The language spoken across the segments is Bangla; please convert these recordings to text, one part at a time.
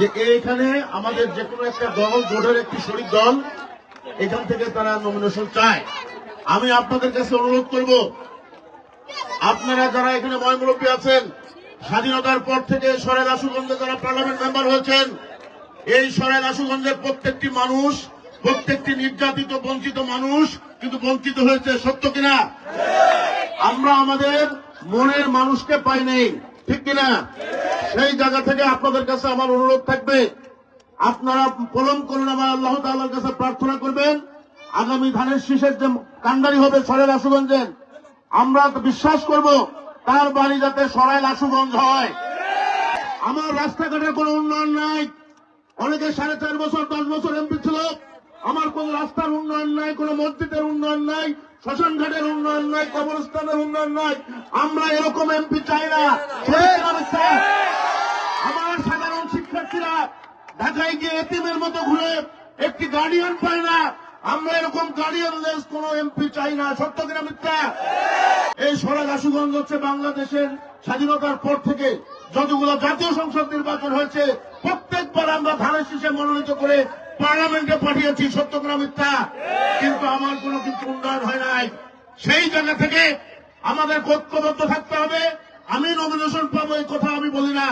যে এইখানে আমাদের যে কোনো একটা দল, জোটের একটি শরিক দল, এখান থেকে তারা নমিনেশন চায়। আমি আপনাদের কাছে অনুরোধ করব, আপনারা যারা এখানে ময়মুরব্বী আছেন, স্বাধীনতার পর থেকে সরেল আশুগঞ্জে যারা পার্লামেন্ট মেম্বার হয়েছেন, এই সরেল আশুগঞ্জের প্রত্যেকটি মানুষ, প্রত্যেকটি নির্যাতিত, বঞ্চিত মানুষ কিন্তু বঞ্চিত হয়েছে, সত্য কিনা? আমরা আমাদের মনের মানুষকে পাই নেই, ঠিক কিনা? সেই জায়গা থেকে আপনাদের কাছে আমার অনুরোধ থাকবে, আপনারা পলম করুন আমার আল্লাহ তাআলার কাছে প্রার্থনা করবেন। আগামী ধানের শীষের যে কান্ডারি হবে সরেল আশুগঞ্জের, আমরা বিশ্বাস করব তার বাড়ি যাতে সরাইল আশুগঞ্জ হয়। আমার রাস্তাঘাটের কোনো উন্নয়ন নাই। অনেকে সাড়ে চার বছর, দশ বছর এমপি ছিল। আমার কোন রাস্তার উন্নয়ন নাই, কোন মসজিদের উন্নয়ন নাই শ্মশান ঘাটের উন্নয়ন নাই, কবরস্থানের উন্নয়ন নাই। আমরা এরকম এমপি চাই না সত্যি আমি চাই। আমার সাধারণ শিক্ষার্থীরা ঢাকায় গিয়ে এতিমের মতো ঘুরে একটি গার্ডিয়ান পায় না। আমরা এরকম গার্ডিয়ানলেস কোন এমপি চাই না। সত্য কিনা মিথ্যা? এই সরাজ আশুগঞ্জ হচ্ছে বাংলাদেশের স্বাধীনতার পর থেকে যতগুলো জাতীয় সংসদ নির্বাচন হয়েছে, প্রত্যেকবার আমরা ধানের শীষে মনোনীত করে পার্লামেন্টে পাঠিয়েছি, সত্য কিনা মিথ্যা? কিন্তু আমার কোনো কিছু উন্নয়ন হয় নাই। সেই জায়গা থেকে আমাদের ঐক্যবদ্ধ থাকতে হবে। আমি নমিনেশন পাবো, এই কথা আমি বলি না।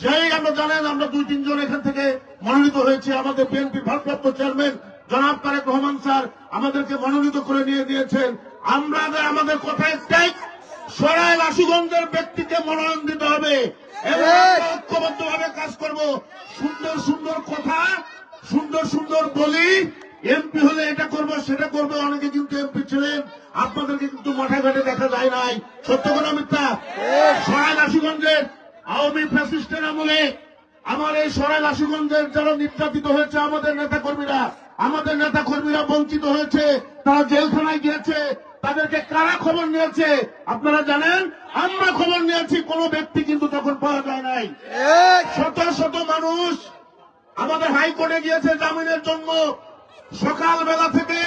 যেই আমরা জানেন আমরা দুই তিনজন এখান থেকে মনোনীত হয়েছে। আমাদের বিএনপি ভারপ্রাপ্ত চেয়ারম্যান জনাব তারেক রহমান স্যার আমাদেরকে মনোনীত করে নিয়ে দিয়েছেন আমরা আমাদের কথা একটাই সরাইল আশুগঞ্জের ব্যক্তিকে মনোনয়ন দিতে হবে এবং আমরা ঐক্যবদ্ধভাবে কাজ করব। সুন্দর সুন্দর কথা সুন্দর সুন্দর বলি। এমপি হলে এটা করব সেটা করবে। অনেকে কিন্তু এমপি ছিলেন আপনাদেরকে কিন্তু মাথায় ঘাটে দেখা যায় নাই। সত্য কোনো মিথ্যা? সরাইল আশুগঞ্জের আওয়ামী ফ্যাসিস্টের আমলে আমার এই সরাইল আশুগঞ্জের যারা নির্যাতিত হয়েছে আমাদের নেতা কর্মীরা আমাদের নেতা কর্মীরা বঞ্চিত হয়েছে তারা জেলখানায় গিয়েছে তাদেরকে কারা খবর নিয়েছে? আপনারা জানেন? আমরা খবর নিয়েছি কোন ব্যক্তি কিন্তু তখন পাওয়া যায় নাই। শত শত মানুষ আমাদের হাইকোর্টে গিয়েছে জামিনের জন্য। সকালবেলা থেকে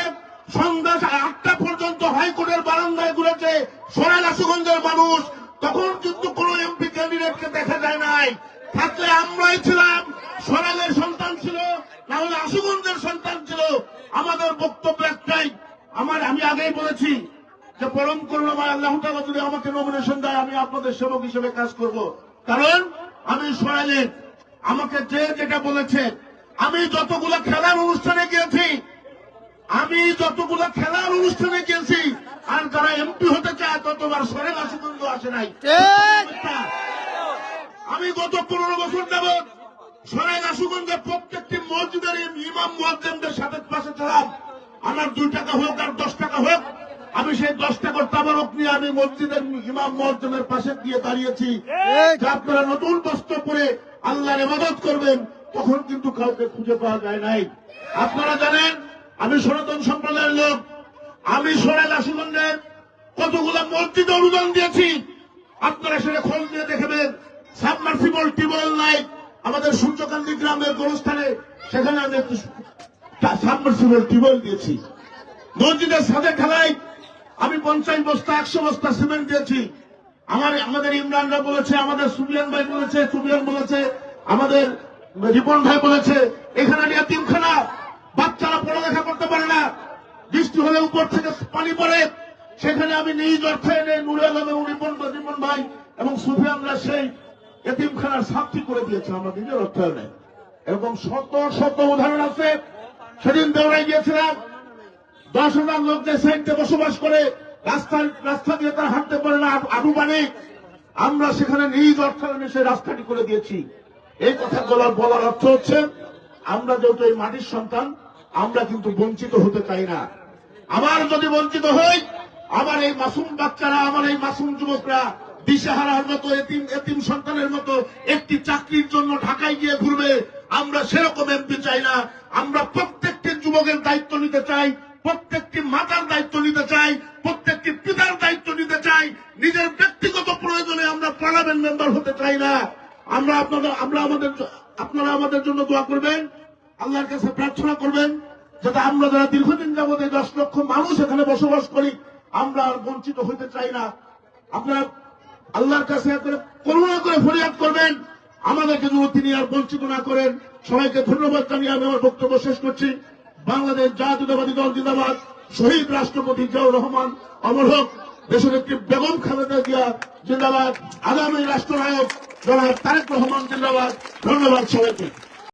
সন্ধ্যা আটটা পর্যন্ত হাইকোর্টের বারান্দায় ঘুরেছে সোনাল আশুগঞ্জের মানুষ। তখন কিন্তু কোন এমপি ক্যান্ডিডেটকে দেখা যায় নাই। থাকলে আমরাই ছিলাম, সোনালের সন্তান ছিল, না হলে আশুগঞ্জের সন্তান ছিল। আমাদের বক্তব্য একটাই, আমার আমি আগেই বলেছি যে পরম করুণাময় আল্লাহ যদি আমাকে নমিনেশন দেয়, আমি আপনাদের সেবক হিসেবে কাজ করব। কারণ আমি সোনালের আমাকে যে যেটা বলেছে, আমি যতগুলো খেলার অনুষ্ঠানে গিয়েছি, আমি যতগুলো খেলার অনুষ্ঠানে গিয়েছি আর যারা এমপি হতে চায় ততবার সরেল আশুগঞ্জ আসে নাই। আমি গত পনেরো বছর যাবৎ সরাই আশুগঞ্জের প্রত্যেকটি মসজিদের ইমাম মুয়াজ্জেমদের সাথে পাশে ছিলাম। আমার দুই টাকা হোক আর দশ টাকা হোক আমি সেই দশ টাকার তাবারক নিয়ে আমি মসজিদের ইমাম মুয়াজ্জেমের পাশে গিয়ে দাঁড়িয়েছি। যে আপনারা নতুন বস্ত্র পরে আল্লাহর ইবাদত করবেন তখন কিন্তু কাউকে খুঁজে পাওয়া যায় নাই। আপনারা জানেন আমি সনাতন সম্প্রদায়ের লোক আমি সরাই আশুগঞ্জের কতগুলো মসজিদ অনুদান দিয়েছি। আপনারা সেটা খোঁজ দিয়ে দেখবেন। সাবমার্সিবল টিউবওয়েল নাই আমাদের সূর্যকান্তি গ্রামের গোরস্থানে সেখানে আমি একটু সাবমার্সিবল টিউবওয়েল দিয়েছি। মসজিদের সাথে খেলায় আমি পঞ্চাশ বস্তা, একশো বস্তা সিমেন্ট দিয়েছি। আমার, আমাদের ইমরানরা বলেছে, আমাদের সুবিয়ান ভাই বলেছে সুবিয়ান বলেছে, আমাদের রিপন ভাই বলেছে, এখানে নিয়ে তিনখানা বাচ্চারা পড়ালেখা করতে পারে না বৃষ্টি উপর থেকে পানি পড়ে। সেখানে আমি নিজ অর্থে এনে নুরে আলম রিপন রিপন ভাই এবং সুফিয়ানরা সেই এতিমখানার সাক্ষী করে দিয়েছে আমরা নিজের অর্থায়নে এরকম শত শত উদাহরণ আছে। সেদিন দেওয়ায় গিয়েছিলাম। দশ হাজার লোক যে সাইডে বসবাস করে, রাস্তা রাস্তা দিয়ে তারা হাঁটতে পারে না, আবু বানে। আমরা সেখানে নিজ অর্থায়নে সেই রাস্তাটি করে দিয়েছি। এই কথা বলার বলার অর্থ হচ্ছে, আমরা যেহেতু এই মাটির সন্তান, আমরা কিন্তু বঞ্চিত হতে চাই না। আমার যদি বঞ্চিত হই আমার এই মাসুম বাচ্চারা আমার এই মাসুম যুবকরা দিশেহারার মতো, এতিম এতিম সন্তানের মতো একটি চাকরির জন্য ঢাকায় গিয়ে ঘুরবে, আমরা সেরকম এমপি চাই না। আমরা প্রত্যেকটি যুবকের দায়িত্ব নিতে চাই, প্রত্যেকটি মাতার দায়িত্ব নিতে চাই, প্রত্যেকটি পিতার দায়িত্ব নিতে চাই। নিজের ব্যক্তিগত প্রয়োজনে আমরা পার্লামেন্ট মেম্বার হতে চাই না। আমরা আপনাদের, আমরা আমাদের আপনারা আমাদের জন্য দোয়া করবেন, আল্লাহর কাছে প্রার্থনা করবেন। যাতে আমরা যারা দীর্ঘদিন যাবত এই দশ লক্ষ মানুষ এখানে বসবাস করি, আমরা আর বঞ্চিত হইতে চাই না। আপনারা আল্লাহর কাছে করে করুণা করে ফরিয়াদ করবেন। আমাদেরকে যেন তিনি আর বঞ্চিত না করেন, সবাইকে ধন্যবাদ জানিয়ে আমি আমার বক্তব্য শেষ করছি। বাংলাদেশ জাতীয়তাবাদী দল জিন্দাবাদ, শহীদ রাষ্ট্রপতি জিয়াউর রহমান, অমর হোক, দেশনেত্রী বেগম খালেদা জিয়া জিন্দাবাদ, আগামী রাষ্ট্রনায়ক জনাব তারেক রহমান জিন্দাবাদ। ধন্যবাদ সবাইকে।